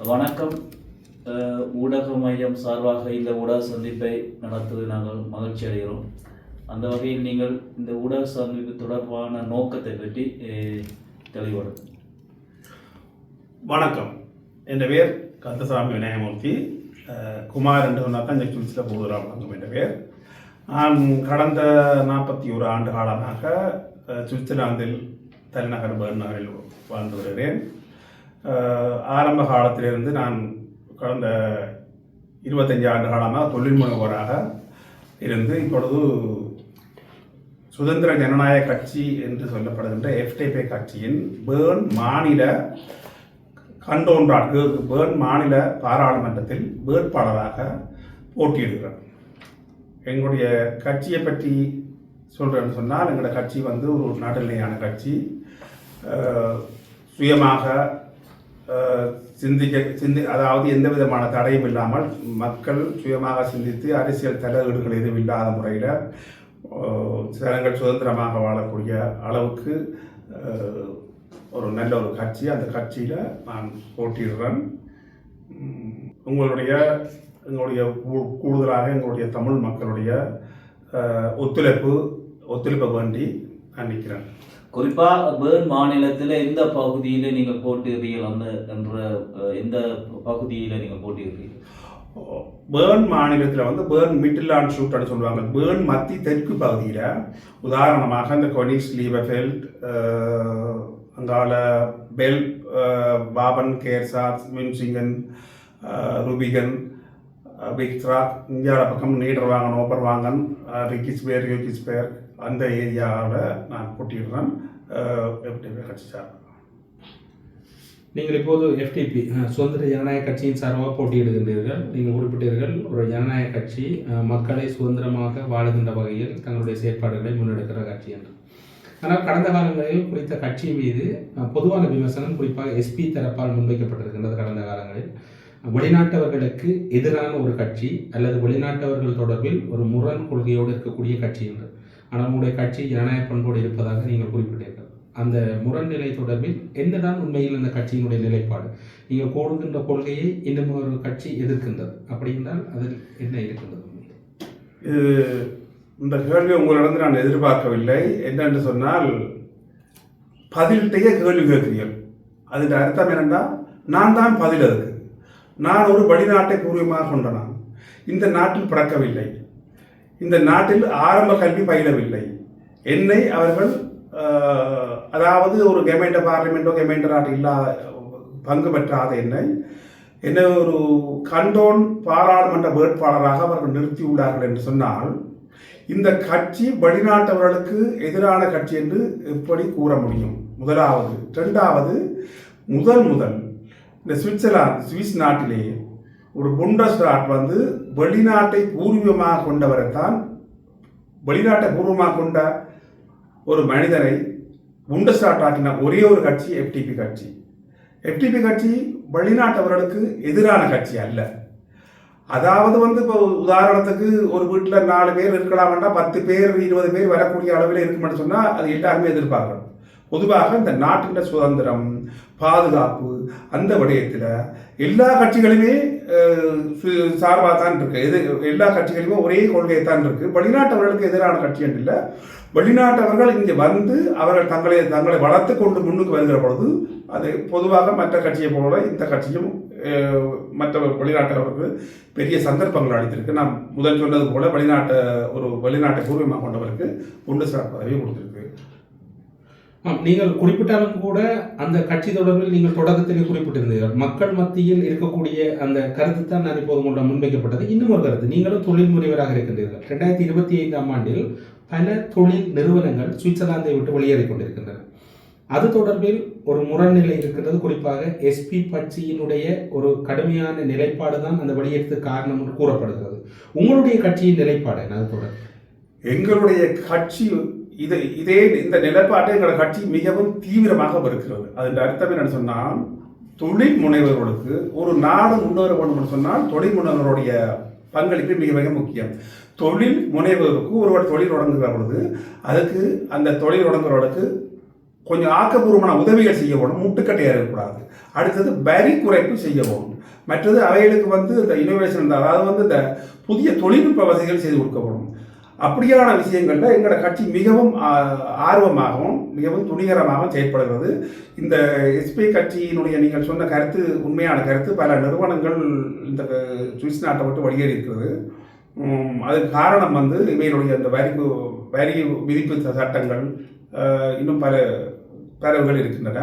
வணக்கம். ஊடக மையம் சார்பாக இந்த ஊடக சந்திப்பை நடத்துவது நாங்கள் மகிழ்ச்சி அடைகிறோம். அந்த வகையில் நீங்கள் இந்த ஊடக சந்திப்பு தொடர்பான நோக்கத்தை பற்றி அஹ், வணக்கம். என் பேர் கந்தசாமி விநாயகமூர்த்தி. குமார் என்று சொன்னாக்கா இந்த சுவிட்சில் போகிறாம். வணக்கம். என்ற பேர். நான் கடந்த நாற்பத்தி ஒரு ஆண்டு காலமாக சுவிட்சர்லாந்தில் தலைநகர் பெர்நகரில் வாழ்ந்து வருகிறேன். ஆரம்ப காலத்திலிருந்து நான் கடந்த இருபத்தஞ்சு ஆண்டு காலமாக தொழில் முனைவோராக இருந்து இப்பொழுது சுதந்திர ஜனநாயக கட்சி என்று சொல்லப்படுகின்ற எஃப்டிபி கட்சியின் பேர்ன் மாநில கண்டோன்றாட்கு பேர்ன் மாநில பாராளுமன்றத்தில் வேட்பாளராக போட்டியிடுகிறேன் எங்களுடைய கட்சியை பற்றி சொல்கிறேன்னு சொன்னால் எங்களோட கட்சி வந்து ஒரு நடுநிலையான கட்சி. சுயமாக சிந்திக்க சிந்தி அதாவது எந்த விதமான தடையும் இல்லாமல் மக்கள் சுயமாக சிந்தித்து அரசியல் தலையீடுகள் எதுவும் இல்லாத முறையில் ஜனங்கள் சுதந்திரமாக வாழக்கூடிய அளவுக்கு ஒரு நல்ல ஒரு கட்சி. அந்த கட்சியில் நான் போட்டிடுறேன் உங்களுடைய எங்களுடைய கூ- கூடுதலாக எங்களுடைய தமிழ் மக்களுடைய ஒத்துழைப்பு ஒத்துழைப்பை வேண்டி நான் நிற்கிறேன். குறிப்பாக பேர்ன் மாநிலத்தில் எந்த பகுதியில் நீங்கள் போட்டியிடுறீர்கள் அந்த என்ற எந்த பகுதியில் நீங்கள் போட்டியிடுறீர்கள் பேர்ன் மாநிலத்தில் வந்து பேர்ன் மிட்டிலாண்ட் ஷூட்னு சொல்லுவாங்க. பேர்ன் மத்தி தெற்கு பகுதியில் உதாரணமாக இந்த கொனிக்ஸ் லீவஃபெல்ட் அங்கால பெல் பாபன் கேர்சார் மின்சிங்கன் ருபிகன் அஹ், இந்தியாவில் பக்கம் நீடர் வாங்கன் ஓப்பர் வாங்கன் ரிக்கிஸ்பேர் யோகிஸ்பேர் அந்த ஏரியாவில் நான் போட்டிடுறேன் எஃப்டிபி கட்சி சார் நீங்கள் இப்போது எஃப்டிபி சுதந்திர ஜனநாயக கட்சியின் சார்பாக போட்டியிடுகின்றீர்கள். நீங்கள் குறிப்பிட்டீர்கள் ஒரு ஜனநாயக கட்சி மக்களை சுதந்திரமாக வாழுகின்ற வகையில் தங்களுடைய செயற்பாடுகளை முன்னெடுக்கிற கட்சி என்று. ஆனால் கடந்த காலங்களில் குறித்த கட்சி மீது பொதுவான விமர்சனம் குறிப்பாக எஸ்பி தரப்பால் முன்வைக்கப்பட்டிருக்கின்றது கடந்த காலங்களில். வெளிநாட்டவர்களுக்கு எதிரான ஒரு கட்சி அல்லது வெளிநாட்டவர்கள் தொடர்பில் ஒரு முரண் கொள்கையோடு இருக்கக்கூடிய கட்சி என்று. ஆனால் உங்களுடைய கட்சி ஜனநாயக பண்போடு இருப்பதாக நீங்கள் குறிப்பிட்டீர்கள். அந்த முரண்நிலை தொடர்பில் என்னதான் உண்மையில் அந்த கட்சியினுடைய நிலைப்பாடு? நீங்கள் கோடுகின்ற கொள்கையை இன்னும் ஒரு கட்சி எதிர்க்கின்றது. அப்படி என்றால் அதில் என்ன இருக்கின்றது இது இந்த கேள்வி உங்களிடம் நான் எதிர்பார்க்கவில்லை. என்னென்று சொன்னால் பதில்கிட்டயே கேள்வி கேட்கிறீர்கள். அதுக்கு அர்த்தம் என்னென்னா நான் தான் பதில் அதுக்கு. நான் ஒரு வெளிநாட்டை பூர்வமாக கொண்டனான் இந்த நாட்டில் பிறக்கவில்லை. இந்த நாட்டில் ஆரம்ப கல்வி பயிலவில்லை. என்னை அவர்கள் அதாவது ஒரு கெமெண்ட பார்லிமெண்டோ நாட்டு இல்லா பங்கு பெற்றாத என்னை என்னை ஒரு கண்டோன் பாராளுமன்ற வேட்பாளராக அவர்கள் நிறுத்தியுள்ளார்கள் என்று சொன்னால் இந்த கட்சி வெளிநாட்டவர்களுக்கு எதிரான கட்சி என்று எப்படி கூற முடியும்? முதலாவது. இரண்டாவது முதல் முதல் இந்த சுவிட்சர்லாந்து சுவிஸ் நாட்டிலே ஒரு புண்டஸ்டாட் வந்து வெளிநாட்டை பூர்வீகமாக கொண்டவரைத்தான் வெளிநாட்டை பூர்வமாக கொண்ட ஒரு மனிதனை புண்டஸ்டாட் ஆக்கின ஒரே ஒரு கட்சி எஃப்டிபி கட்சி. எஃப்டிபி கட்சி வெளிநாட்டவர்களுக்கு எதிரான கட்சி அல்ல. அதாவது வந்து இப்போ உதாரணத்துக்கு ஒரு வீட்டில் நாலு பேர் இருக்கலாம்னா பத்து பேர் இருபது பேர் வரக்கூடிய அளவில் இருக்குமென்னு சொன்னால் அது எல்லாருமே எதிர்பார்க்கணும். பொதுவாக இந்த நாட்டின் சுதந்திரம் பாதுகாப்பு அந்த விடயத்தில் எல்லா கட்சிகளுமே சார்பாக தான் இருக்கு. எது எல்லா கட்சிகளுமே ஒரே கொள்கையை தான் இருக்கு. வெளிநாட்டவர்களுக்கு எதிரான கட்சி என்று இல்லை. வெளிநாட்டவர்கள் இங்கே வந்து அவர்கள் தங்களை தங்களை வளர்த்து கொண்டு முன்னுக்கு வருகிற பொழுது அது பொதுவாக மற்ற கட்சியை போல இந்த கட்சியும் மற்ற வெளிநாட்டவர்களுக்கு பெரிய சந்தர்ப்பங்கள் அளித்திருக்கு. நான் முதல் சொன்னது போல வெளிநாட்டு ஒரு வெளிநாட்டை பூர்வமாக கொண்டவருக்கு புண்டஸ்ராட் பதவி கொடுத்துருக்கு. நீங்கள் குறிப்பிட்டாலும் கூட அந்த கட்சி தொடர்பில் நீங்கள் தொடக்கத்திலே குறிப்பிட்டிருந்தீர்கள். மக்கள் மத்தியில் இருக்கக்கூடிய அந்த கருத்து தான் நான் இப்போது உங்களிடம் முன்வைக்கப்பட்டது. இன்னும் ஒரு கருத்து நீங்களும் தொழில் முனைவராக இருக்கின்றீர்கள். ரெண்டாயிரத்தி இருபத்தி ஐந்தாம் ஆண்டில் பல தொழில் நிறுவனங்கள் சுவிட்சர்லாந்தை விட்டு வெளியேறிக் கொண்டிருக்கின்றன. அது தொடர்பில் ஒரு முரண்நிலை இருக்கின்றது. குறிப்பாக எஸ்பி கட்சியினுடைய ஒரு கடுமையான நிலைப்பாடு தான் அந்த வெளியேற்றத்துக்கு காரணம் என்று கூறப்படுகிறது. உங்களுடைய கட்சியின் நிலைப்பாடு என்ன? அது தொடர்பு எங்களுடைய கட்சி இது இதே இந்த நிலைப்பாட்டை எங்கள் கட்சி மிகவும் தீவிரமாக வருகிறது அதன் அர்த்தம் என்னன்னு சொன்னால் தொழில் முனைவர்களுக்கு ஒரு நாடு முன்னேற வேண்டும் சொன்னால் தொழில் முனைவருடைய பங்களிப்பு மிக மிக முக்கியம். தொழில் முனைவருக்கு ஒருவர் தொழில் தொடங்குகிற பொழுது அதுக்கு அந்த தொழில் தொடங்குறவர்களுக்கு கொஞ்சம் ஆக்கப்பூர்வமான உதவிகள் செய்ய வேணும். முட்டுக்கட்டையாக இருக்கக்கூடாது அடுத்தது வரி குறைப்பு செய்ய மற்றது அவைகளுக்கு வந்து இந்த இனோவேஷன் அதாவது வந்து இந்த புதிய தொழில்நுட்ப வசதிகள் செய்து கொடுக்கப்படும் அப்படியான விஷயங்களில் எங்களோட கட்சி மிகவும் ஆர்வமாகவும் மிகவும் துணிகரமாகவும் செயற்படுகிறது. இந்த எஸ்பி கட்சியினுடைய நீங்கள் சொன்ன கருத்து உண்மையான கருத்து பல நிறுவனங்கள் இந்த சுவிஸ் நாட்டை விட்டு வெளியேறி இருக்கிறது. அதுக்கு காரணம் வந்து இவைகளுடைய அந்த வரி வரி விதிப்பு சட்டங்கள் இன்னும் பல தரவுகள் இருக்கின்றன.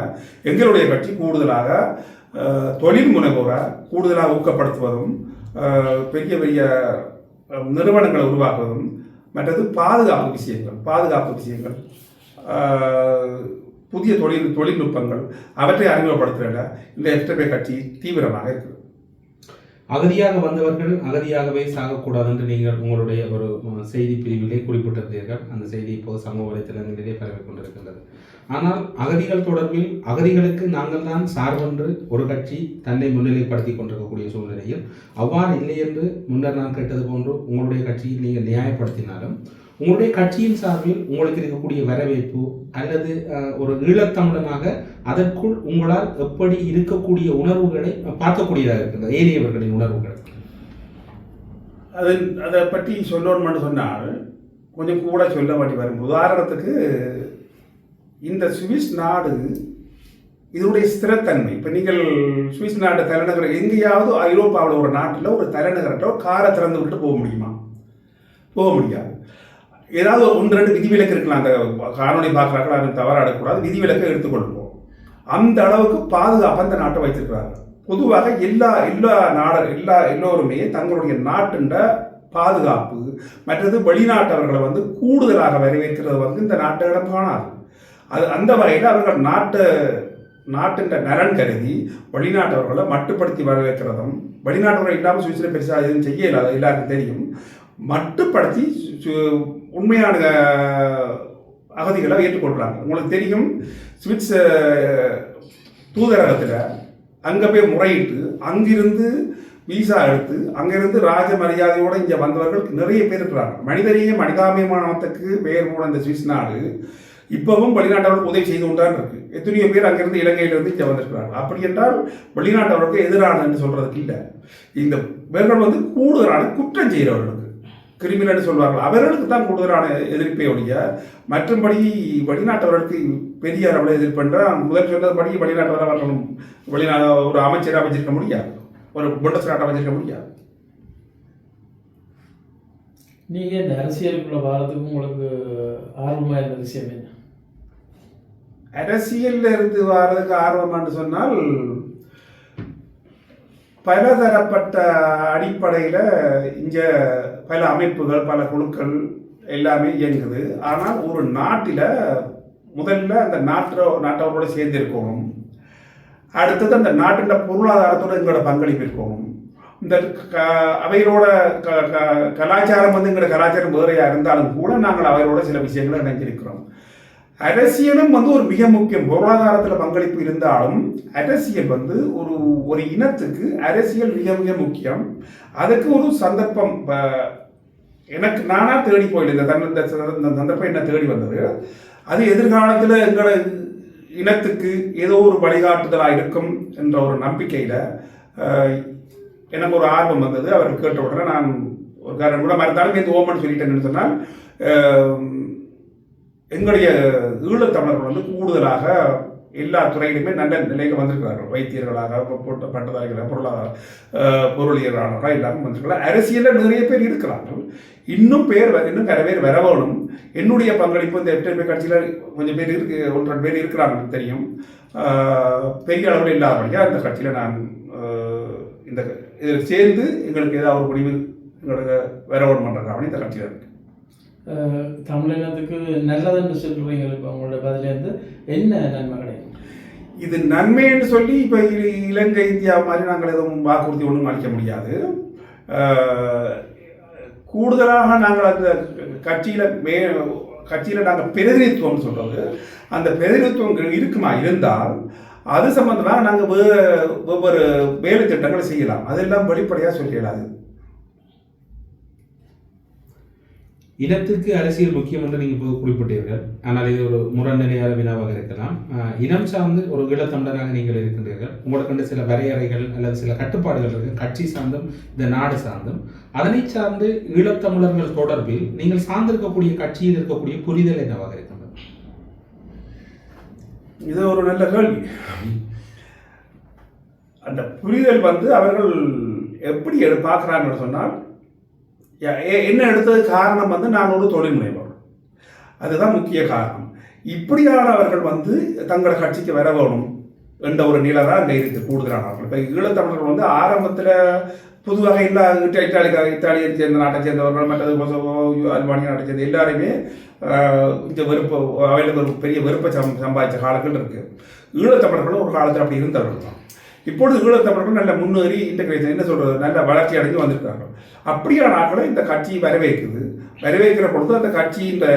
எங்களுடைய கட்சி கூடுதலாக தொழில் முனைவோரை கூடுதலாக ஊக்கப்படுத்துவதும் பெரிய பெரிய நிறுவனங்களை உருவாக்குவதும் மற்றது பாதுகாப்பு விஷயங்கள் பாதுகாப்பு விஷயங்கள் புதிய தொழில் தொழில்நுட்பங்கள் அவற்றை அறிமுகப்படுத்துகிற இந்த எஃப்டபே கட்சி தீவிரமாக இருக்குது. அகதியாக வந்தவர்கள் அகதியாகவே சாகக்கூடாது என்று நீங்கள் உங்களுடைய ஒரு செய்தி பிரிவிலே குறிப்பிட்டிருந்தீர்கள். அந்த செய்தி இப்போது சமூக வலைத்தளங்களிலே பரவி கொண்டிருக்கின்றது ஆனால் அகதிகள் தொடர்பில் அகதிகளுக்கு நாங்கள் தான் சார்பென்று ஒரு கட்சி தன்னை முன்னிலைப்படுத்தி கொண்டிருக்கக்கூடிய சூழ்நிலையில் அவ்வாறு இல்லை என்று முன்னர் நான் கேட்டது போன்று உங்களுடைய கட்சியில் நீங்கள் நியாயப்படுத்தினாலும் உங்களுடைய கட்சியின் சார்பில் உங்களுக்கு இருக்கக்கூடிய வரவேற்பு அல்லது ஒரு ஈழத்தமிழனாக அதற்குள் உங்களால் எப்படி இருக்கக்கூடிய உணர்வுகளை பார்க்கக்கூடியதாக இருக்கின்றது ஏரியவர்களின் உணர்வுகள்? அது அதை பற்றி சொல்லணும்னு சொன்னால் கொஞ்சம் கூட சொல்ல மாட்டி வரும் உதாரணத்துக்கு இந்த சுவிஸ் நாடு இதனுடைய ஸ்திரத்தன்மை. இப்போ நீங்கள் சுவிஸ் நாடு தலைநகர் எங்கேயாவது ஐரோப்பாவில் ஒரு நாட்டில் ஒரு தலைநகர்கிட்ட ஒரு காரை திறந்து விட்டு போக முடியுமா? போக முடியாது. ஏதாவது ஒன்று ரெண்டு விதிவிலக்கு இருக்கலாம். அந்த காணொலி பார்க்குறாங்களா அது தவறாக எடுக்கக்கூடாது. விதிவிலக்கை எடுத்துக்கொள்வோம். அந்த அளவுக்கு பாதுகாப்பாக அந்த நாட்டை வைத்திருக்கிறாங்க பொதுவாக எல்லா எல்லா நாட எல்லா எல்லோருமே தங்களுடைய நாட்டின் பாதுகாப்பு மற்றது வெளிநாட்டவர்களை வந்து கூடுதலாக வரவேற்கிறது வந்து இந்த நாட்டிடம் காணாது அது அந்த வகையில் அவர்கள் நாட்டு நாட்டின் நலன் கருதி வெளிநாட்டவர்களை மட்டுப்படுத்தி வரவேற்கிறதும் வெளிநாட்டவர்கள் இல்லாமல் சுவிட்சரை பெருசாக எதுவும் செய்ய இல்லாத எல்லாருக்கும் தெரியும். மட்டுப்படுத்தி சு- சு- உண்மையான அகதிகளை ஏற்றுக்கொள்கிறாங்க உங்களுக்கு தெரியும் சுவிட்ஸ் தூதரகத்தில் அங்கே போய் முறையிட்டு அங்கிருந்து விசா எடுத்து அங்கிருந்து ராஜ மரியாதையோடு இங்கே வந்தவர்கள் நிறைய பேர் இருக்கிறாங்க. மனிதரையே மனிதாபிமானத்துக்கு பெயர் போன இந்த சுவிஸ் நாடு இப்பவும் வெளிநாட்டவர்களுக்கு உதவி செய்து கொண்டுதான் இருக்கு. எத்தனையோ பேர் அங்கிருந்து இலங்கையிலிருந்து இங்கே வந்திருக்கிறாங்க. அப்படி என்றால் வெளிநாட்டவர்களுக்கு எதிரானதுன்னு சொல்றதுக்கு இல்லை. இந்த இவர்கள் வந்து கூடுதலான குற்றம் செய்கிறவர்கள். கிரிமினல் சொல்வார்கள் அவர்களுக்கு தான் கூடுதலான எதிர்ப்பை ஒழிய மற்றும்படி வெளிநாட்டவர்களுக்கு பெரிய அளவில் எதிர்ப்புன்ற முதல் சொன்னபடி வெளிநாட்டவர் அவர்கள் வெளிநா ஒரு அமைச்சராக வச்சிருக்க முடியாது. ஒரு புண்டஸ்ராட்டை வச்சிருக்க முடியாது. நீங்க இந்த அரசியலுக்குள்ள வாரத்துக்கு உங்களுக்கு ஆர்வமா இருந்த விஷயம் என்ன? அரசியல்ல இருந்து வர்றதுக்கு ஆர்வமான்னு சொன்னால் பலதரப்பட்ட அடிப்படையில் இங்க பல அமைப்புகள் பல குழுக்கள் எல்லாமே இயங்குது. ஆனால் ஒரு நாட்டில் முதல்ல அந்த நாட்டோ நாட்டவரோட சேர்ந்து இருக்கணும் அடுத்தது அந்த நாட்டின் பொருளாதாரத்தோட எங்களோட பங்களிப்பு இருக்கணும் இந்த க க க- கலாச்சாரம் வந்து எங்களோட கலாச்சாரம் வேறையாக இருந்தாலும் கூட நாங்கள் அவையோட சில விஷயங்களை இணைஞ்சிருக்கிறோம். அரசியலும் வந்து ஒரு மிக முக்கியம். பொருளாதாரத்தில் பங்களிப்பு இருந்தாலும் அரசியல் வந்து ஒரு ஒரு இனத்துக்கு அரசியல் மிக மிக முக்கியம். அதுக்கு ஒரு சந்தர்ப்பம் ப- எனக்கு நானாக தேடி போயிடுது. இந்த சந்த- சந்தர்ப்பம் என்ன தேடி வந்தது? அது எதிர்காலத்தில் எங்களை இனத்துக்கு ஏதோ ஒரு வழிகாட்டுதலாக இருக்கும் என்ற ஒரு நம்பிக்கையில் எனக்கு ஒரு ஆர்வம் வந்தது. அவர் கேட்ட உடனே நான் ஒரு காரணம் கூட மறுத்தாலும் இந்த ஓமன் சொல்லிட்டேன்னு சொன்னால் எங்களுடைய ஈழத்தமிழர்கள் வந்து கூடுதலாக எல்லா துறையிலுமே நல்ல நிலையில் வந்திருக்கிறார்கள். வைத்தியர்களாக ப- பட்டதாரிகளாக பொருளாதார பொருளியலாளர்களாக எல்லாமே எல்லாரும் வந்திருக்கிறார்கள். அரசியலில் நிறைய பேர் இருக்கிறார்கள். இன்னும் பேர் வ- இன்னும் நிறைய பேர் வரவணும். என்னுடைய பங்களிப்பு இந்த பேர் கட்சியில் கொஞ்சம் பேர் இருக்கு ஒன்றரை பேர் இருக்கிறாங்க தெரியும். பெரிய அளவில் இல்லாதபடியாக இந்த கட்சியில் நான் இந்த இதில் சேர்ந்து எங்களுக்கு ஏதாவது ஒரு முடிவு எங்களுக்கு வரவணும் வேணும் அப்படின்னு இந்த கட்சியில் இருக்கு தமிழினத்துக்கு நல்லதுன்னு சொல்கிறீங்க இப்போ உங்களோட பதிலேருந்து என்ன நன்மை கிடைக்கும்? இது நன்மைன்னு சொல்லி இப்போ இலங்கை இந்தியா மாதிரி நாங்கள் எதுவும் வாக்குறுதி ஒன்றும் அளிக்க முடியாது. கூடுதலாக நாங்கள் அந்த கட்சியில் மே கட்சியில் நாங்கள் பிரதிநிதித்துவம்னு சொல்கிறது அந்த பிரதிநிதித்துவம் இருக்குமா? இருந்தால் அது சம்பந்தமாக நாங்கள் வெவ்வேறு ஒவ்வொரு வேலை திட்டங்களை செய்யலாம். அதெல்லாம் வெளிப்படையாக சொல்லிடலாது இனத்துக்கு அரசியல் முக்கியம் என்று நீங்கள் இப்போது குறிப்பிட்டீர்கள். ஆனால் இது ஒரு முரண்நிலையான வினாவாக இருக்கலாம். இனம் சார்ந்து ஒரு ஈழத்தமிழனாக நீங்கள் இருக்கின்றீர்கள். உங்களுக்கு வந்து சில வரையறைகள் அல்லது சில கட்டுப்பாடுகள் இருக்கு. கட்சி சார்ந்தும் இந்த நாடு சார்ந்தும். அதனை சார்ந்து ஈழத்தமிழர்கள் தொடர்பில் நீங்கள் சார்ந்திருக்கக்கூடிய கட்சியில் இருக்கக்கூடிய புரிதல் என்னவாக இருக்கின்றது? இது ஒரு நல்ல கேள்வி. அந்த புரிதல் வந்து அவர்கள் எப்படி பார்க்குறாங்கன்னு சொன்னால் என்ன எடுத்தது காரணம் வந்து நான் ஒரு தொழில் முனைவர். அதுதான் முக்கிய காரணம். இப்படியானவர்கள் வந்து தங்கள் கட்சிக்கு வர வேணும் என்ற ஒரு நிலை தான் அங்கே இருக்குது கூடுதலானவர்கள் இப்போ ஈழத்தமிழர்கள் வந்து ஆரம்பத்தில் பொதுவாக எல்லா இட்ட- இத்தாலியை சேர்ந்த நாட்டை சேர்ந்தவர்கள் மற்றது கொசவோ அல்பானியா நாட்டை சேர்ந்த எல்லாருமே இந்த வெறுப்பு அவையில் ஒரு பெரிய வெறுப்பை சம் சம்பாதிச்ச காலங்கள் இருக்குது ஈழத்தமிழர்களும் ஒரு காலத்தில் அப்படி இருந்தவர்கள் தான். இப்பொழுது ஈழத்தமிழர்கள் நல்ல முன்னேறி இன்டகிரேஷன் என்ன சொல்றது? நல்ல வளர்ச்சி அடைஞ்சு வந்திருக்காங்க அப்படியான ஆட்களை இந்த கட்சி வரவேற்குது. வரவேற்கிற பொழுது அந்த கட்சியின் இந்த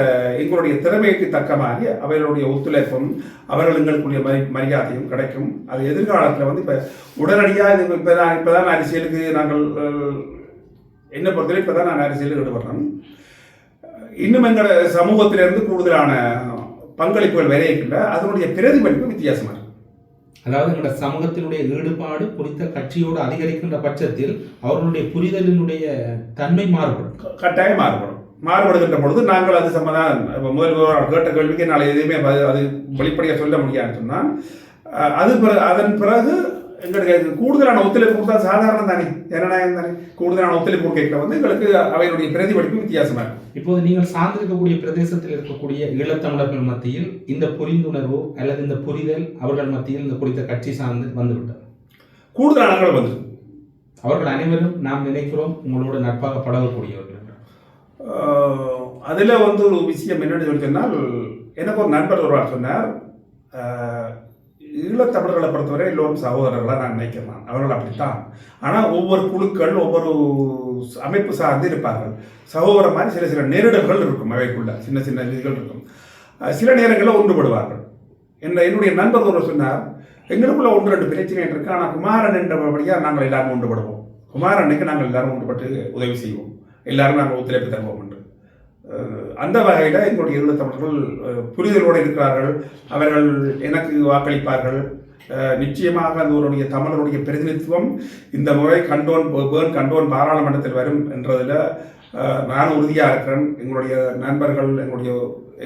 எங்களுடைய திறமைக்கு தக்க மாதிரி அவர்களுடைய ஒத்துழைப்பும் அவர்கள் எங்களுக்குரிய மரி மரியாதையும் கிடைக்கும். அது எதிர்காலத்தில் வந்து இப்போ உடனடியாக இது இப்போ தான் இப்போ தான் அரசியலுக்கு நாங்கள் என்னை பொறுத்தவரை இப்போ தான் நான் அரசியலுக்கு ஈடுபடுறோம் இன்னும் எங்களோட சமூகத்திலிருந்து கூடுதலான பங்களிப்புகள் வர அதனுடைய பிரதிபலிப்பு வித்தியாசமாக இருக்கும் அதாவது எங்களோட சமூகத்தினுடைய ஈடுபாடு குறித்த கட்சியோடு அதிகரிக்கின்ற பட்சத்தில் அவர்களுடைய புரிதலினுடைய தன்மை மாறுபடும். கட்டாயம் மாறுபடும். மாறுபடுகின்ற பொழுது நாங்கள் அது சம்பந்தம் முதல் கேட்ட கேள்விக்கு நாளை எதுவுமே அது வெளிப்படையாக சொல்ல முடியாதுன்னு சொன்னால் அது பிறகு அதன் பிறகு எங்களுக்கு கூடுதலான ஒத்துழைப்பு கொடுத்தா சாதாரணம் தானே? ஜனநாயகம் தானே? கூடுதலான ஒத்துழைப்பு கொடுக்க வந்து எங்களுக்கு அவைகளுடைய பிரதிபலிப்பு வித்தியாசமாக இருக்கும் இப்போது நீங்கள் சார்ந்திருக்கக்கூடிய பிரதேசத்தில் இருக்கக்கூடிய ஈழத்தமிழர்கள் மத்தியில் இந்த புரிந்துணர்வு அல்லது இந்த புரிதல் அவர்கள் மத்தியில் இந்த குறித்த கட்சி சார்ந்து வந்துவிட்டது. கூடுதலானங்கள் வந்து அவர்கள் அனைவரும் நாம் நினைக்கிறோம் உங்களோட நட்பாக பழகக்கூடியவர்கள். அதில் வந்து ஒரு விஷயம் என்னன்னு சொல்லி சொன்னால் எனக்கு ஒரு நண்பர் ஒருவர் சொன்னார். ஈழத்தமிழர்களை பொறுத்தவரை எல்லோரும் சகோதரர்களாக நான் நினைக்கிறேன் அவர்கள் அப்படித்தான். ஆனால் ஒவ்வொரு குழுக்கள் ஒவ்வொரு அமைப்பு சார்ந்து இருப்பார்கள். சகோதர மாதிரி சில சில நெருடல்கள் இருக்கும் அவைக்குள்ள. சின்ன சின்ன இதுகள் இருக்கும். சில நேரங்களில் ஒன்றுபடுவார்கள். என்ன என்னுடைய நண்பர் ஒருவர் சொன்னார் எங்களுக்குள்ள ஒன்று ரெண்டு பிரச்சனை இருக்கு. ஆனால் குமாரன் என்றபடியாக நாங்கள் எல்லாரும் ஒன்றுபடுவோம். குமாரனுக்கு நாங்கள் எல்லாரும் ஒன்றுபட்டு உதவி செய்வோம். எல்லாரும் நாங்கள் ஒத்துழைப்பு தருவோம் என்று. அந்த வகையில் எங்களுடைய ஈழத்தமிழர்கள் தமிழர்கள் புரிதலோடு இருக்கிறார்கள். அவர்கள் எனக்கு வாக்களிப்பார்கள். நிச்சயமாக அந்த ஒருடைய தமிழருடைய பிரதிநிதித்துவம். இந்த முறை கண்டோன் பேர்ன் கண்டோன் பாராளுமன்றத்தில் வரும் என்றதில் நான் உறுதியாக இருக்கிறேன். எங்களுடைய நண்பர்கள் எங்களுடைய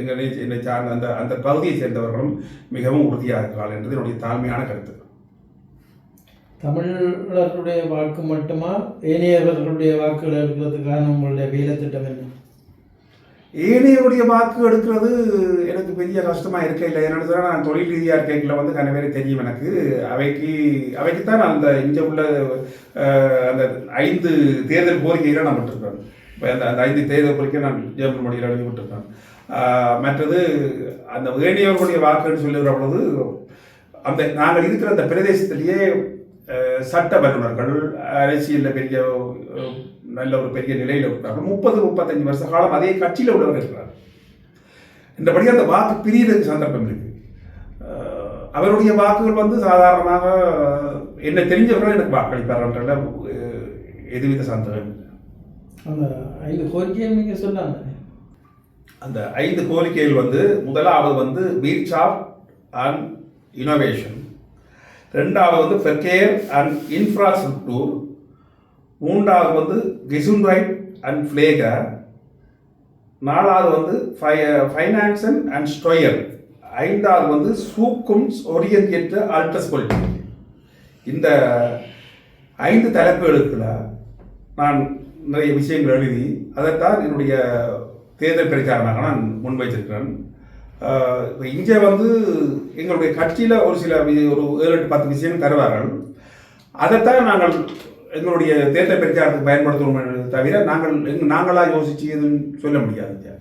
எங்களை என்னை சார்ந்த அந்த அந்த பகுதியை சேர்ந்தவர்களும் மிகவும் உறுதியாக இருக்கிறார்கள் என்றது என்னுடைய தாழ்மையான கருத்து. தமிழர்களுடைய வாக்கு மட்டுமா? ஏனையவர்களுடைய வாக்குகள் இருக்கிறதுக்கான உங்களுடைய வேலை திட்டம் என்ன? ஏனையருடைய வாக்கு எடுக்கிறது எனக்கு பெரிய கஷ்டமாக இருக்க இல்லை. என்னன்னு சொன்னால் நான் தொழில் ரீதியாக இருக்கையில் வந்து கனவேறே தெரியும் எனக்கு. அவைக்கு அவைக்கு தான் நான் அந்த இங்கே உள்ள அந்த ஐந்து தேர்தல் கோரிக்கைகளை நான் விட்டுருக்கேன். இப்போ அந்த அந்த ஐந்து தேர்தல் கோரிக்கை நான் ஜெர்மன் மொழியில் எழுதி விட்டுருக்கேன். மற்றது அந்த ஏனையவர்களுடைய வாக்குன்னு சொல்லுகிற பொழுது அந்த நாங்கள் இருக்கிற அந்த பிரதேசத்திலேயே சட்ட வல்லுநர்கள் அரசியலில் பெரிய நல்ல ஒரு பெரிய நிலையில் இருக்கிறாங்க முப்பது முப்பத்தஞ்சு வருஷ காலம் அதே கட்சியில் உள்ளவர் இருக்கிறார் இந்தபடி அந்த வாக்கு பிரியறதுக்கு சந்தர்ப்பம் இருக்கு. அவருடைய வாக்குகள் வந்து சாதாரணமாக என்ன தெரிஞ்சவர்கள் எனக்கு வாக்களிப்பார்ன்றதுல அஹ், எதுவித சந்தேகம் இல்லை. அந்த ஐந்து கோரிக்கையை நீங்கள் சொன்னாங்க. அந்த ஐந்து கோரிக்கைகள் வந்து முதலாவது வந்து பீச் ஆஃப் அண்ட் இனோவேஷன் ரெண்டாவது வந்து ஃபெர்கேர் அண்ட் இன்ஃப்ராஸ்ட்ரக்சர் மூன்றாவது வந்து கிசுன்ரைட் அண்ட் ஃப்ளேகர். நாலாவது வந்து ஃபை ஃபைனான்சன் அண்ட் ஸ்டொயர் ஐந்தாவது வந்து சூக்கும்ஸ் ஓரியன்ட் அல்ட்ரஸ் பொலிட்டிக் இந்த ஐந்து தலைப்புகளுக்குள்ள நான் நிறைய விஷயங்கள் எழுதி அதைத்தான் என்னுடைய தேர்தல் பிரச்சாரமாக நான் முன்வைத்திருக்கிறேன். ஆஹ் இங்கே வந்து எங்களுடைய கட்சியில் ஒரு சில ஒரு ஏழு எட்டு பத்து விஷயம் தருவார்கள். அதைத்தான் நாங்கள் எங்களுடைய தேர்தல் பிரச்சாரத்துக்கு பயன்படுத்துவோம் தவிர நாங்கள் எங்கள் நாங்களாக யோசிச்சு எதுவும் சொல்ல முடியாது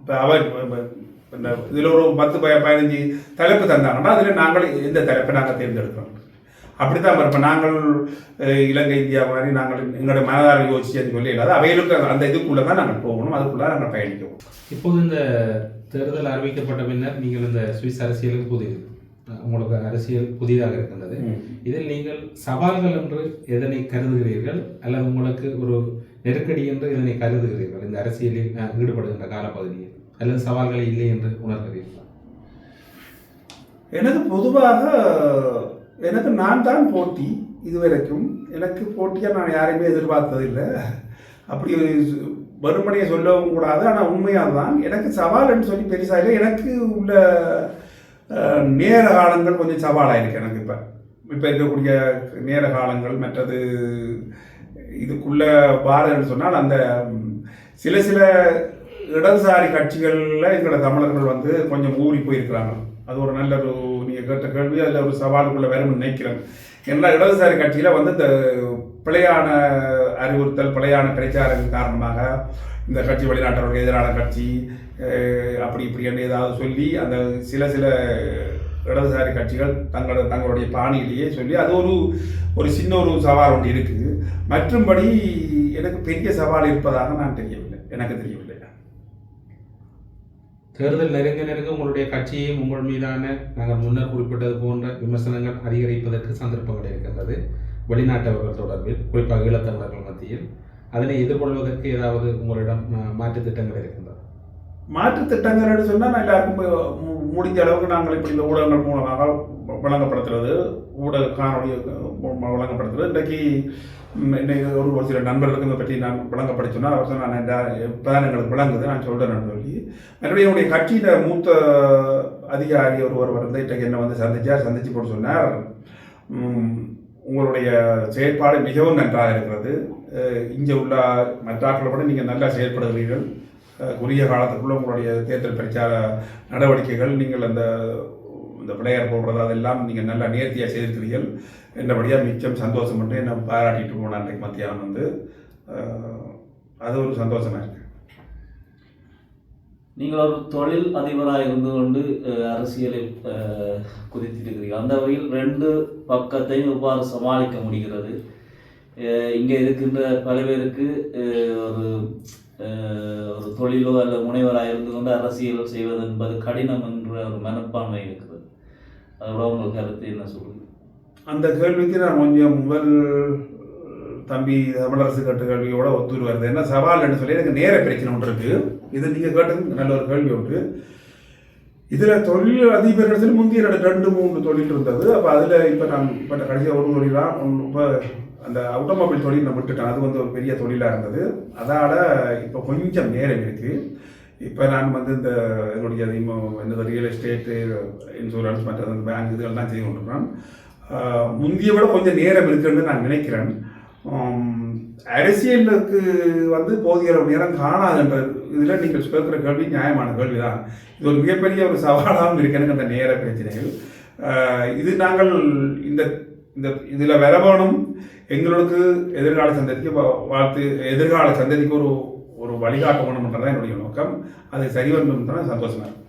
இப்போ அவர் இந்த இதில் ஒரு பத்து பய பதினஞ்சு தலைப்பு தந்தாங்கன்னா அதில் நாங்கள் எந்த தலைப்பை நாங்கள் தேர்ந்தெடுக்கிறோம்? அப்படித்தான் இப்போ நாங்கள் இலங்கை இந்தியா மாதிரி நாங்கள் எங்களுடைய மனதார யோசிச்சு சொல்லி இல்லாத அவைகளுக்கு அந்த இதுக்குள்ளே தான் நாங்கள் போகணும். அதுக்குள்ளே நாங்கள் பயணிக்கணும் இப்போது இந்த தேர்தல் அறிவிக்கப்பட்ட பின்னர் நீங்கள் இந்த சுவிஸ் அரசியலுக்கு புதிது உங்களுக்கு அரசியல் புதிதாக இருக்கின்றது. இதில் நீங்கள் சவால்கள் என்று எதனை கருதுகிறீர்கள்? அல்லது உங்களுக்கு ஒரு நெருக்கடி என்று இதனை கருதுகிறீர்கள்? இந்த அரசியலில் ஈடுபடுகின்ற காலப்பகுதியில். அல்லது சவால்கள் இல்லை என்று உணர்கிறீர்களா? எனக்கு பொதுவாக எனக்கு நான் தான் போட்டி இதுவரைக்கும். எனக்கு போட்டியாக நான் யாரையுமே எதிர்பார்த்ததில்லை. அப்படி வெறுமனையை சொல்லவும் கூடாது ஆனால் உண்மையாக தான் எனக்கு சவால்னு சொல்லி பெருசாக இல்லை. எனக்கு உள்ள நேர காலங்கள் கொஞ்சம் சவாலாக இருக்குது எனக்கு இப்போ. இப்போ இருக்கக்கூடிய நேர காலங்கள் மற்றது இதுக்குள்ள பாரன்னு சொன்னால் அந்த சில சில இடதுசாரி கட்சிகளில் எங்களோட தமிழர்கள் வந்து கொஞ்சம் ஊறி போயிருக்கிறாங்க. அது ஒரு நல்ல ஒரு நீங்கள் கேட்ட கேள்வி அதில் ஒரு சவாலுக்குள்ள வரும்னு நினைக்கிறேன். ஏன்னா இடதுசாரி கட்சியில் வந்து இந்த பிழையான அறிவுறுத்தல் பிழையான பிரச்சாரம் காரணமாக இந்த கட்சி வெளிநாட்டவர்களுக்கு எதிரான கட்சி அப்படி இப்படி என்று ஏதாவது சொல்லி அந்த சில சில இடதுசாரி கட்சிகள் தங்களோட தங்களுடைய பாணியிலேயே சொல்லி அது ஒரு ஒரு சின்ன ஒரு சவால் ஒன்று இருக்குது. மற்றும்படி எனக்கு பெரிய சவால் இருப்பதாக நான் தெரியவில்லை. எனக்கு தெரியவில்லை. தேர்தல் நெருங்க நெருங்க உங்களுடைய கட்சியையும் உங்கள் மீதான நாங்கள் முன்னர் குறிப்பிட்டது போன்ற விமர்சனங்கள் அதிகரிப்பதற்கு சந்தர்ப்பங்கள் இருக்கின்றது. வெளிநாட்டவர்கள் தொடர்பில் குறிப்பாக ஈழத்தமிழர்கள் மத்தியில். அதனை எதிர்கொள்வதற்கு ஏதாவது உங்களிடம் மாற்று திட்டங்கள் இருக்கின்றன? மாற்று திட்டங்கள்னு சொன்னால் எல்லாருக்கும் முடிஞ்ச அளவுக்கு நாங்கள் இப்படி இந்த ஊடகங்கள் மூலமாக வழங்கப்படுத்துறது ஊடக காணொலி வழங்கப்படுத்துறது. இன்றைக்கு ஒரு ஒரு சில நண்பர்களுக்கு இதை பற்றி நான் வழங்கப்படுத்தினா அவர் சொன்னா, நான் இப்போதான் எங்களுக்கு விளங்குது. நான் சொல்கிறேன் சொல்லி. மறுபடியும் என்னுடைய கட்சியில் மூத்த அதிகாரி ஒருவர் வந்து இன்றைக்கு என்ன வந்து சந்திச்சார் சந்திச்சு போட்டு சொன்னார். உங்களுடைய செயற்பாடு மிகவும் நன்றாக இருக்கிறது. இங்கே உள்ள மற்றாக்களை விட நீங்கள் நல்லா செயல்படுகிறீர்கள். அஹ், குறுகிய காலத்துக்குள்ள உங்களுடைய தேர்தல் பிரச்சார நடவடிக்கைகள் நீங்கள் அந்த இந்த பிள்ளையார் போடுறது அதெல்லாம் நீங்கள் நல்லா நேர்த்தியாக செய்திருக்கிறீர்கள் என்னபடியாக மிச்சம் சந்தோஷம் மட்டும் என்ன பாராட்டிட்டு போன அன்றைக்கு மத்தியானம் வந்து அது ஒரு சந்தோஷமா இருக்கு. நீங்கள் ஒரு தொழில் அதிபராக இருந்து கொண்டு அரசியலில் குதித்திருக்கிறீர்கள். அந்த வகையில் ரெண்டு பக்கத்தையும் எவ்வாறு சமாளிக்க முடிகிறது? இங்கே இருக்கின்ற பல பேருக்கு ஒரு ஒரு தொழிலோ அல்ல முனைவராக இருந்து கொண்டு அரசியல் செய்வது என்பது கடினம் என்ற ஒரு மனப்பான்மை இருக்கிறது. அதோட உங்கள் கருத்து என்ன சொல்லுங்க? அந்த கேள்விக்கு நான் கொஞ்சம் முதல் தம்பி தமிழரசு கேட்ட கேள்வியோட ஒத்துரு வருது என்ன சவால்னு சொல்லி எனக்கு நேர பிரச்சனை ஒன்று இருக்கு. இது நீங்கள் கேட்டது நல்ல ஒரு கேள்வி ஒன்று. இதில் தொழில் அதிபர்கள் முந்தைய ரெண்டு ரெண்டு மூணு தொழில் இருந்தது. அப்போ அதில் இப்போ நான் இப்போ கடைசியாக ஒரு தொழிலாக இப்போ அந்த ஆட்டோமொபைல் தொழில் நான் விட்டுட்டேன் அது வந்து ஒரு பெரிய தொழிலாக இருந்தது. அதால் இப்போ கொஞ்சம் நேரம் இருக்குது இப்போ நான் வந்து இந்த என்னுடைய அதிகமாக இந்த ரியல் எஸ்டேட்டு இன்சூரன்ஸ் மற்ற பேங்க் இதுகள்லாம் செய்து கொண்டிருக்கிறேன் ஆஹ் முந்திய விட கொஞ்சம் நேரம் இருக்குன்னு நான் நினைக்கிறேன். அரசியலுக்கு வந்து போதிய நேரம் காணாதுன்ற இதில் நீங்கள் கேட்குற கேள்வி நியாயமான கேள்வி தான் இது ஒரு மிகப்பெரிய ஒரு சவாலாகவும் இருக்கு. எனக்கு அந்த நேர பிரச்சனைகள். இது நாங்கள் இந்த இந்த இதில் வரவேணும் எங்களுக்கு எதிர்கால சந்ததிக்கு வாழ்த்து எதிர்கால சந்ததிக்கு ஒரு ஒரு வழிகாட்ட வேணும்ன்றதான் என்னுடைய நோக்கம் அது சரி வரணும் தான் சந்தோஷமா இருக்கு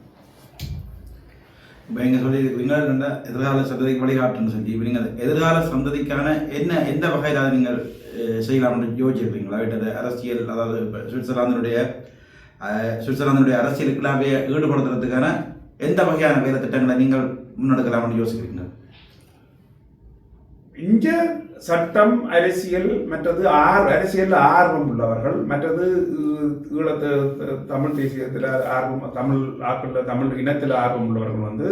இப்போ நீங்கள் சொல்லியிருக்கிறீங்க ரெண்ட எதிர்கால சந்ததிக்கு வழிகாட்டுன்னு சொல்லி இப்போ நீங்கள் எதிர்கால சந்ததிக்கான என்ன எந்த வகையில் அதை நீங்கள் செய்யலாம்னு யோசிச்சிருக்கீங்களா விட்டது அரசியல் அதாவது இப்போ சுவிட்சர்லாந்தினுடைய அஹ், சுவிட்சர்லாந்தினுடைய அரசியலுக்குள்ளாவே ஈடுபடுத்துறதுக்கான எந்த வகையான வேலை திட்டங்களை நீங்கள் முன்னெடுக்கலாம்னு யோசிக்கிறீங்க இங்க சட்டம் அரசியல் மற்றது ஆர் அரசியல் ஆர்வம் உள்ளவர்கள் மற்றது ஈழத்து த- தமிழ் தேசியத்தில் ஆர்வம் தமிழ் ஆக்கள் தமிழ் இனத்தில் ஆர்வம் உள்ளவர்கள் வந்து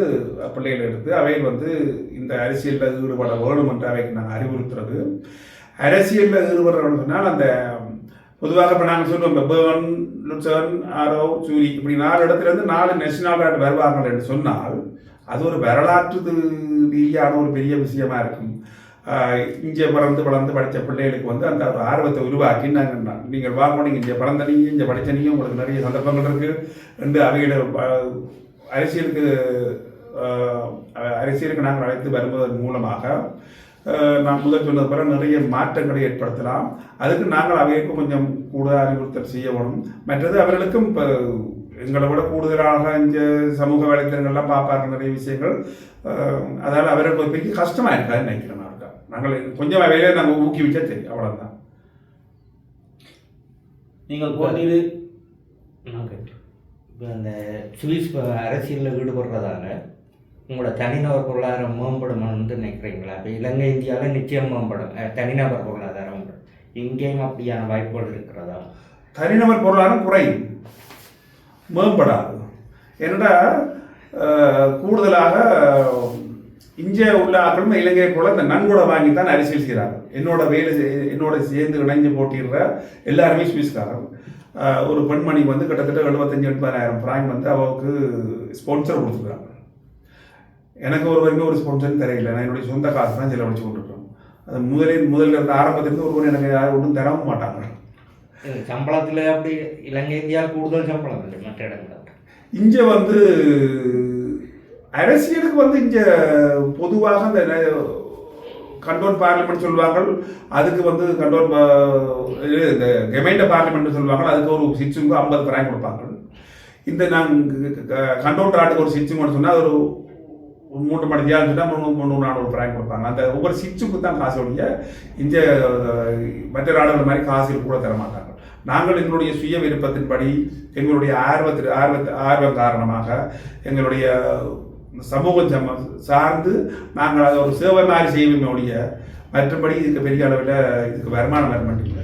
பிள்ளைகளை எடுத்து அவை வந்து இந்த அரசியலில் ஈடுபட வேணும் என்று அவைக்கு நாங்கள் அறிவுறுத்துறது. அரசியலில் ஈடுபடுறவர்கள் சொன்னால் அந்த பொதுவாக இப்போ நாங்கள் சொல்லுவோம் இப்போ பேர்ன் லுட்சன் ஆரோ சூரி இப்படி நாலு இடத்துலேருந்து நாலு நேஷனல் வருவார்கள் என்று சொன்னால் அது ஒரு வரலாற்று ரீதியான ஒரு பெரிய விஷயமா இருக்கும். இங்கே பிறந்து வளர்ந்து படித்த பிள்ளைகளுக்கு வந்து அந்த ஒரு ஆர்வத்தை உருவாக்கி நாங்கள் நீங்கள் வாங்க நீங்கள் இங்கே பிறந்த நீங்கள் இங்கே படித்த நீங்கள் உங்களுக்கு நிறைய சந்தர்ப்பங்கள் இருக்குது ரெண்டு அவைகளை அரசியலுக்கு அரசியலுக்கு நாங்கள் அழைத்து வருவதன் மூலமாக நான் முதல் சொன்னது போல நிறைய மாற்றங்களை ஏற்படுத்தலாம். அதுக்கு நாங்கள் அவைகளுக்கு கொஞ்சம் கூட அறிவுறுத்தல் செய்ய வேணும். மற்றது அவர்களுக்கும் இப்போ எங்களை விட கூடுதலாக இந்த சமூக வலைத்தளங்கள்லாம் பார்ப்பார்கள் நிறைய விஷயங்கள். அதனால் அவர்களுக்கு பெரிய கஷ்டமாக இருக்காதுன்னு நினைக்கிறேன் நாங்கள் கொஞ்சம் வேலையை நாங்கள் ஊக்குவிச்சா சரி அவ்வளோதான் நீங்கள் போட்டியிடு இப்போ அந்த சுவிஸ் அரசியலில் ஈடுபடுறதால உங்களோட தனிநபர் பொருளாதாரம் மேம்படுமான்னு நினைக்கிறீங்களா? இப்போ இலங்கை இந்தியாவில் நிச்சயம் மேம்படும். தனிநபர் பொருளாதாரம் இங்கேயும் அப்படியான வாய்ப்புகள் இருக்கிறதா? தனிநபர் பொருளாதாரம் குறையும். மேம்படாது. என்னடா கூடுதலாக இந்திய உள்ள ஆக்களும் இலங்கையை போல இந்த நன்கொடை வாங்கி தான் அரசியல் செய்கிறாங்க என்னோட வேலை என்னோட சேர்ந்து இணைஞ்சு போட்டிடுற எல்லாருமே சுவிஸ்காரர். ஒரு பெண்மணி வந்து கிட்டத்தட்ட எழுபத்தஞ்சு எண்பதாயிரம் பிராங்க் வந்து அவருக்கு ஸ்பான்சர் கொடுத்துருக்காங்க. எனக்கு ஒரு வரைக்கும் ஒரு ஸ்பான்சர் தெரியல. நான் என்னுடைய சொந்த காசு தான் செலவழிச்சு கொண்டிருக்கேன் அது முதலில் முதல்ல இருந்த ஆரம்பத்திலிருந்து ஒருவன் எனக்கு யாரும் ஒன்றும் தரவும் மாட்டாங்க. சம்பளத்துல அப்படி இலங்கை இந்தியாவில் கூடுதல் சம்பளம் இல்லை மற்ற இடங்களில். இங்க வந்து அரசியலுக்கு வந்து இங்க பொதுவாக அந்த கண்டோன் பார்லிமெண்ட் சொல்லுவாங்க அதுக்கு வந்து கண்டோன் இந்த கெமைண்ட பார்லிமெண்ட் சொல்லுவாங்க அதுக்கு ஒரு சிச்சுங்க ஐம்பது பிராங்க் கொடுப்பாங்க இந்த நாங்கள் கண்டோன் ராட்டுக்கு ஒரு சிச்சுங்க சொன்னால் அது ஒரு மூட்டு மூன்று மணி தியாகம் சொன்னால் முந்நூறு முந்நூறு நானூறு பிராங்க் கொடுப்பாங்க. அந்த ஒவ்வொரு சிச்சுக்கு தான் காசு ஒழிய இந்த மற்ற நாடுகள் மாதிரி காசு கூட தர மாட்டாங்க நாங்கள் எங்களுடைய சுய விருப்பத்தின்படி எங்களுடைய ஆர்வத்திற்கு ஆர்வத்து ஆர்வம் காரணமாக எங்களுடைய சமூகம் சம சார்ந்து நாங்கள் அதை ஒரு சேவை மாதிரி செய்வோமே ஒழிய மற்றபடி இதுக்கு பெரிய அளவில் இதுக்கு வருமானம் வர மாட்டேங்குது.